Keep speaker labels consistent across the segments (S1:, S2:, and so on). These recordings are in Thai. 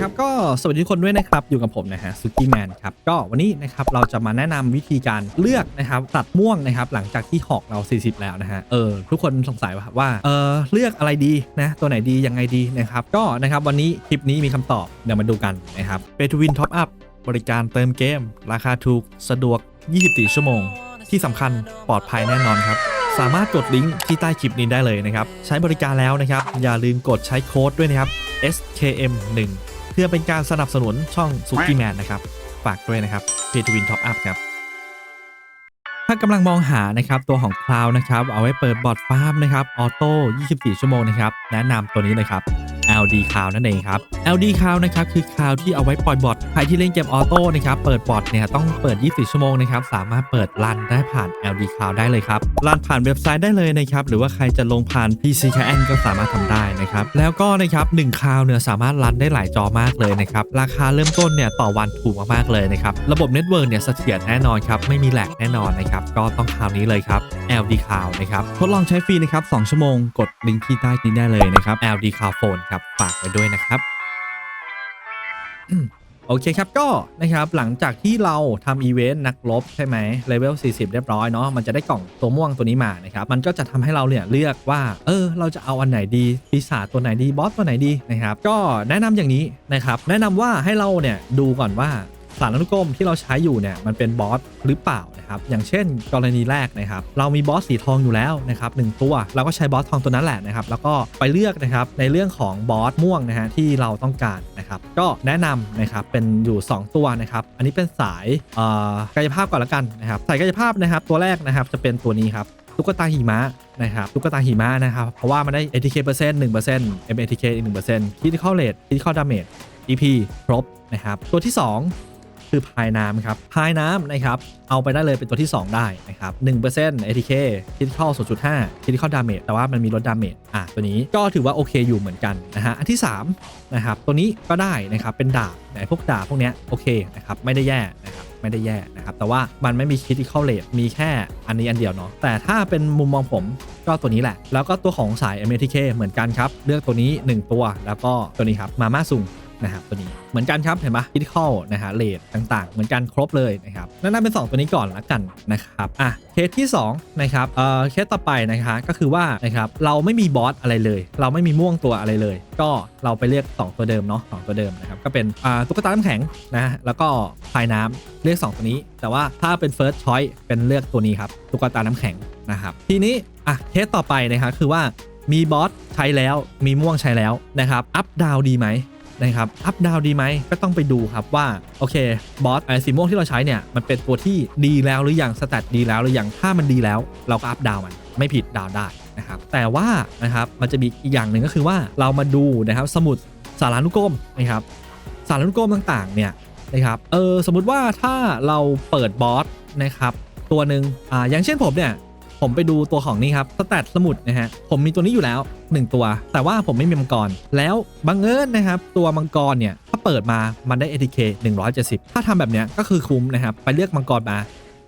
S1: ครับก็สวัสดีทุกคนด้วยนะครับอยู่กับผมนะฮะซุกี้แมนครับก็วันนี้นะครับเราจะมาแนะนำวิธีการเลือกนะครับตัดม่วงนะครับหลังจากที่หอกเรา 40 แล้วนะฮะเออทุกคนสงสัยว่าว่าเออเลือกอะไรดีนะตัวไหนดียังไงดีนะครับก็นะครับวันนี้คลิปนี้มีคำตอบเดี๋ยวมาดูกันนะครับเ a ทูวินท็อปอัพบริการเติมเกม ราคาถูกสะดวก 24 ชั่วโมง ที่สำคัญปลอดภัยแน่นอนครับสามารถกดลิงก์ที่ใต้คลิปนี้ได้เลยนะครับ ใช้บริการแล้วนะครับ อย่าลืมกดใช้โค้ดด้วยนะครับ SKM1 เพื่อเป็นการสนับสนุนช่องสุกี้แมนนะครับ ฝากด้วยนะครับ p a y to Win Top Up ครับ ถ้ากำลังมองหานะครับตัวของคลาวนะครับ เอาไว้เปิดบอร์ดฟาร์มนะครับออโต้24 ชั่วโมงนะครับ แนะนำตัวนี้เลยครับ LD Cloud นั่นเองครับ LD Cloud นะครับคือ Cloud ที่เอาไว้ปล่อยบอร์ด รที่เล่นเกมออโต้นะครับเปิดบอทเนี่ยต้องเปิด 24 ชั่วโมงนะครับสามารถเปิดรันได้ผ่าน LD Cloud ได้เลยครับรันผ่านเว็บไซต์ได้เลยนะครับหรือว่าใครจะลงผ่าน PC c n ก็สามารถทำได้นะครับแล้วก็นะครับ1คลาวเนี่ยสามารถรันได้หลายจอมากเลยนะครับราคาเริ่มต้นเนี่ยต่อวันถูกมากๆเลยนะครับระบบเน็ตเวิร์กเนี่ยเสถียรแน่นอนครับไม่มีแหลกแน่นอนนะครับก็ต้องคราวนี้เลยครับ LD Cloud นะครับทดลองใช้ฟรีนะครับ2ชั่วโมงกดลิงก์ที่ใต้นี้ได้เลยนะครับ LD Cloud Phone ครับฝากไว้ด้วยนะครับ โอเคครับก็นะครับหลังจากที่เราทำอีเวนต์นักลบใช่ไหมเลเวล 40 เรียบร้อยเนาะมันจะได้กล่องตัวม่วงตัวนี้มานะครับมันก็จะทำให้เราเนี่ยเลือกว่าเออเราจะเอาอันไหนดีปีศาจตัวไหนดีบอสตัวไหนดีนะครับก็แนะนำอย่างนี้นะครับแนะนำว่าให้เราเนี่ยดูก่อนว่า สารอนุกรมที่เราใช้อยู่เนี่ยมันเป็นบอสหรือเปล่านะครับอย่างเช่น กรณีแรกนะครับเรามีบอสสีทองอยู่แล้วนะครับหนึ่งตัวเราก็ใช้บอสทองตัวนั้นแหละนะครับแล้วก็ไปเลือกนะครับในเรื่องของบอสม่วงนะฮะที่เราต้องการนะครับก็แนะนำนะครับเป็นอยู่ 2 ตัวนะครับอันนี้เป็นสายเอ่อกายภาพก่อนละกันนะครับสายกายภาพนะครับตัวแรกนะครับจะเป็นตัวนี้ครับตุ๊กตาหิมะนะครับตุ๊กตาหิมะนะครับเพราะว่ามันได้ ATK เปอร์เซ็นต์หนึ่งเปอร์เซ็นต์ MATK อีกหนึ่งเปอร์เซ็นต์ Critical Rate Critical Damage EP ครบนะครับตัวที่ 2 คือพายน้ำครับพายน้ำนะครับเอาไปได้เลยเป็นตัวที่ 2 ได้นะครับ1% ATK Critical 0.5 Critical Damage แต่ว่ามันมีลด Damage อะตัวนี้ก็ถือว่าโอเคอยู่เหมือนกันนะฮะอันที่3นะครับตัวนี้ก็ได้นะครับเป็นดาบไหนพวกดาบพวกเนี้ยโอเคนะครับไม่ได้แย่นะครับไม่ได้แย่นะครับแต่ว่ามันไม่มี Critical Rate มีแค่อันนี้อันเดียวเนาะแต่ถ้าเป็นมุมมองผมก็ตัวนี้แหละ แล้วก็ตัวของสาย MATK เหมือนกันครับ เลือกตัวนี้ 1 ตัว แล้วก็ตัวนี้ครับมาม่าซุง นะครับตัวนี้เหมือนกันครับเห็นปะ critical นะฮะเลทต่างๆ เหมือนกันครบเลยนะครับนั่นน่าเป็น 2 ตัวนี้ก่อนละกันนะครับอะเคสที่2นะครับเอ่อเคสต่อไปนะคะก็คือว่านะครับเราไม่มีบอสอะไรเลย เราไม่มีม่วงตัวอะไรเลย ก็เราไปเรียก 2 ตัวเดิมเนาะสตัวเดิมนะครับก็เป็นอ่าตุ๊กตาน้ำแข็งนะแล้วก็พายน้ำเรียก2 ตัวนี้ แต่ว่าถ้าเป็น first choice เป็นเลือกตัวนี้ครับตุ๊กตาน้ำแข็งนะครับทีนี้อะเคสต่อไปนะครับคือว่ามีบอสใช้แล้วมีม่วงใช้แล้วนะครับ อัพดาวดีไหม นะครับอัพดาวดีไหมก็ต้องไปดูครับว่าโอเคบอสไอสีม่วงที่เราใช้เนี่ยมันเป็นตัวที่ดีแล้วหรือยังสแตทดีแล้วหรือยังถ้ามันดีแล้ว เราก็อัพดาวมันไม่ผิดดาวได้นะครับแต่ว่านะครับมันจะมีอีกอย่างหนึ่งก็คือว่าเรามาดูนะครับสมุดสารานุกรมนะครับสารานุกรมต่างๆเนี่ยนะครับเออสมมุติว่าถ้าเราเปิดบอสนะครับตัวหนึ่งอ่าอย่างเช่นผมเนี่ย ผมไปดูตัวของนี่ครับสแตทสมุดนะฮะผมมีตัวนี้อยู่แล้ว 1 ตัว แต่ว่าผมไม่มีมังกร แล้วบังเอิญนะครับ ตัวมังกรเนี่ยถ้าเปิดมามันได้ ATK 170 ถ้าทำแบบเนี้ยก็คือคุ้มนะครับ ไปเลือกมังกรมา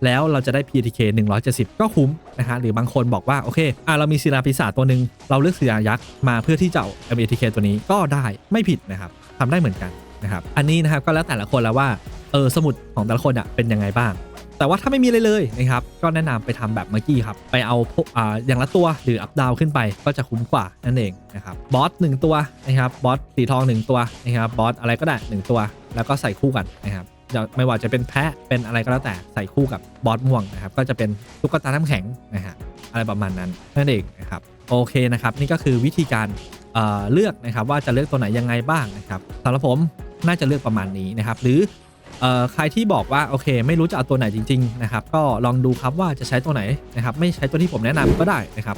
S1: แล้วเราจะได้ PTK 170 ก็คุ้มนะฮะหรือบางคนบอกว่า โอเคอะเรามีศิลาปีศาจตัวหนึ่งเราเลือกศิลายักษ์มาเพื่อที่จะเอา MATK ตัวนี้ก็ได้ไม่ผิดนะครับทำได้เหมือนกันนะครับอันนี้นะครับก็แล้วแต่ละคนแล้วว่าเออสมุดของแต่ละคนอะเป็นยังไงบ้าง แต่ว่าถ้าไม่มีเลยเลยนะครับ ก็แนะนำไปทำแบบเมื่อกี้ครับ ไปเอาอ่าอย่างละตัวหรืออัพดาวขึ้นไปก็จะคุ้มกว่านั่นเองนะครับบอสหนึ่งตัวนะครับบอสสีทองหนึ่งตัวนะครับบอสอะไรก็ได้หนึ่งตัว แล้วก็ใส่คู่กันนะครับไม่ว่าจะเป็นแพะเป็นอะไรก็แล้วแต่ใส่คู่กับบอสม่วงนะครับก็จะเป็นตุ๊กตาน้ำแข็งนะฮะอะไรประมาณนั้นนั่นเองนะครับโอเคนะครับนี่ก็คือวิธีการเอ่อเลือกนะครับว่าจะเลือกตัวไหนยังไงบ้างนะครับสำหรับผมน่าจะเลือกประมาณนี้นะครับหรือ เอ่อใครที่บอกว่าโอเค ไม่รู้จะเอาตัวไหนจริงๆนะครับก็ลองดูครับว่าจะใช้ตัวไหนนะครับไม่ใช้ตัวที่ผมแนะนำก็ได้นะครับ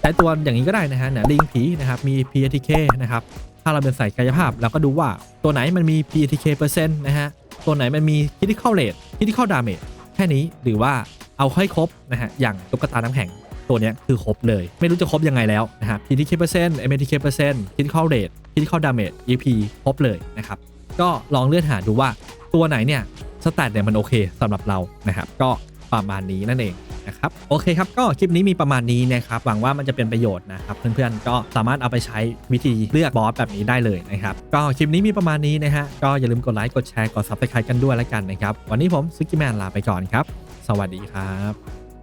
S1: ใช้ตัวอย่างนี้ก็ได้นะฮะเนี่ยลิงผีนะครับมี PTK นะครับถ้าเราเป็นใส่กายภาพเราก็ดูว่าตัวไหนมันมี PTK เปอร์เซ็นต์นะฮะตัวไหนมันมี Critical Rate Critical Damage แค่นี้หรือว่าเอาให้ครบนะฮะอย่างตุ๊กตาน้ำแข็งตัวนี้คือครบเลย ไม่รู้จะครบยังไงแล้วนะฮะ PTK เปอร์เซ็นต์ MTK เปอร์เซ็นต์ Critical Rate Critical Damage EP ครบเลยนะครับก็ลองเลือนหาดูว่า ตัวไหนเนี่ยสแตทเนี่ยมันโอเคสำหรับเรานะครับ ก็ประมาณนี้นั่นเองนะครับโอเคครับก็คลิปนี้มีประมาณนี้นะครับหวังว่ามันจะเป็นประโยชน์นะครับเพื่อนๆก็สามารถเอาไปใช้วิธีเลือกบอสแบบนี้ได้เลยนะครับก็คลิปนี้มีประมาณนี้นะฮะก็อย่าลืมกดไลค์กดแชร์กดซับสไครต์กันด้วยแล้วกันนะครับวันนี้ผมซุกิแมนลาไปก่อนครับ สวัสดีครับ